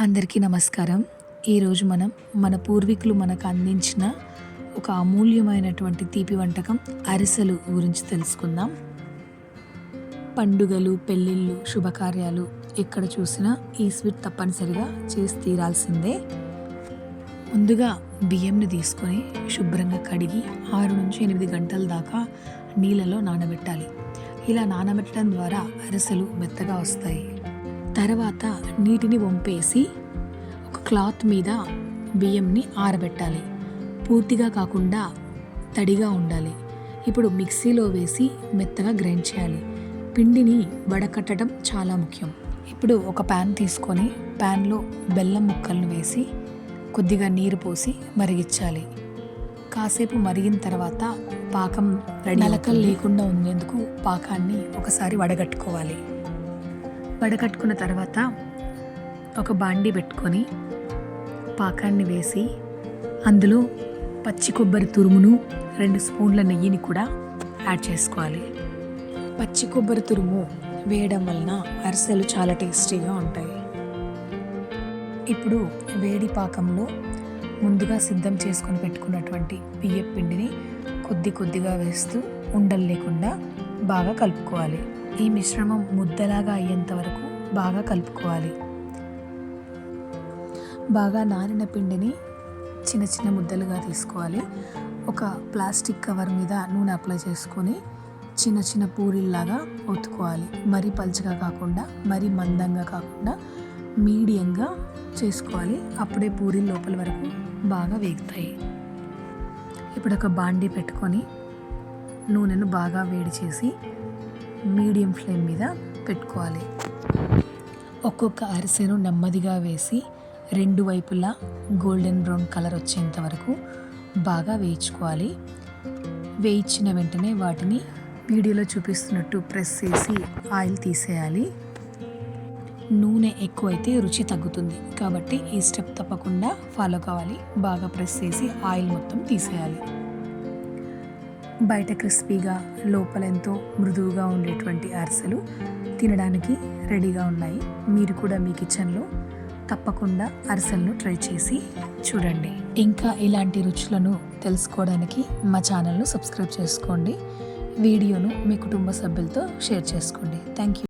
అందరికీ నమస్కారం. ఈరోజు మనం మన పూర్వీకులు మనకు అందించిన ఒక అమూల్యమైనటువంటి తీపి వంటకం అరిసెలు గురించి తెలుసుకుందాం. పండుగలు పెళ్ళిళ్ళు శుభకార్యాలు ఎక్కడ చూసినా ఈ స్వీట్ తప్పనిసరిగా చేసి తీరాల్సిందే. ముందుగా బియ్యంని తీసుకొని శుభ్రంగా కడిగి ఆరు నుంచి ఎనిమిది గంటల దాకా నీళ్ళలో నానబెట్టాలి. ఇలా నానబెట్టడం ద్వారా అరిసెలు మెత్తగా వస్తాయి. తర్వాత నీటిని వంపేసి ఒక క్లాత్ మీద బియ్యంని ఆరబెట్టాలి. పూర్తిగా కాకుండా తడిగా ఉండాలి. ఇప్పుడు మిక్సీలో వేసి మెత్తగా గ్రైండ్ చేయాలి. పిండిని వడకట్టడం చాలా ముఖ్యం. ఇప్పుడు ఒక ప్యాన్ తీసుకొని ప్యాన్లో బెల్లం ముక్కలను వేసి కొద్దిగా నీరు పోసి మరిగించాలి. కాసేపు మరిగిన తర్వాత పాకం నలకలు లేకుండా ఉండేందుకు పాకాన్ని ఒకసారి వడగట్టుకోవాలి. వడకట్టుకున్న తర్వాత ఒక బాండి పెట్టుకొని పాకాన్ని వేసి అందులో పచ్చి కొబ్బరి తురుమును రెండు స్పూన్ల నెయ్యిని కూడా యాడ్ చేసుకోవాలి. పచ్చి కొబ్బరి తురుము వేయడం వలన అరిసెలు చాలా టేస్టీగా ఉంటాయి. ఇప్పుడు వేడి పాకంలో ముందుగా సిద్ధం చేసుకొని పెట్టుకున్నటువంటి బియ్య పిండిని కొద్ది కొద్దిగా వేస్తూ ఉండలు లేకుండా బాగా కలుపుకోవాలి. ఈ మిశ్రమం ముద్దలాగా అయ్యేంత వరకు బాగా కలుపుకోవాలి. బాగా నానిన పిండిని చిన్న చిన్న ముద్దలుగా తీసుకోవాలి. ఒక ప్లాస్టిక్ కవర్ మీద నూనె అప్లై చేసుకొని చిన్న చిన్న పూరిల్లాగా ఒత్తుకోవాలి. మరీ పలుచగా కాకుండా మరీ మందంగా కాకుండా మీడియంగా చేసుకోవాలి. అప్పుడే పూరీ లోపల వరకు బాగా వేగుతాయి. ఇప్పుడు ఒక బాండీ పెట్టుకొని నూనెను బాగా వేడి చేసి మీడియం ఫ్లేమ్ మీద పెట్టుకోవాలి. ఒక్కొక్క అరిసెను నెమ్మదిగా వేసి రెండు వైపులా గోల్డెన్ బ్రౌన్ కలర్ వచ్చేంత వరకు బాగా వేయించుకోవాలి. వేయించిన వెంటనే వాటిని వీడియోలో చూపిస్తున్నట్టు ప్రెస్ చేసి ఆయిల్ తీసేయాలి. నూనె ఎక్కువైతే రుచి తగ్గుతుంది కాబట్టి ఈ స్టెప్ తప్పకుండా ఫాలో కావాలి. బాగా ప్రెస్ చేసి ఆయిల్ మొత్తం తీసేయాలి. బయట క్రిస్పీగా లోపల ఎంతో మృదువుగా ఉండేటువంటి అరిసెలు తినడానికి రెడీగా ఉన్నాయి. మీరు కూడా మీ కిచెన్లో తప్పకుండా అరిసెలను ట్రై చేసి చూడండి. ఇంకా ఇలాంటి రుచులను తెలుసుకోవడానికి మా ఛానల్ను సబ్స్క్రైబ్ చేసుకోండి. వీడియోను మీ కుటుంబ సభ్యులతో షేర్ చేసుకోండి. Thank you.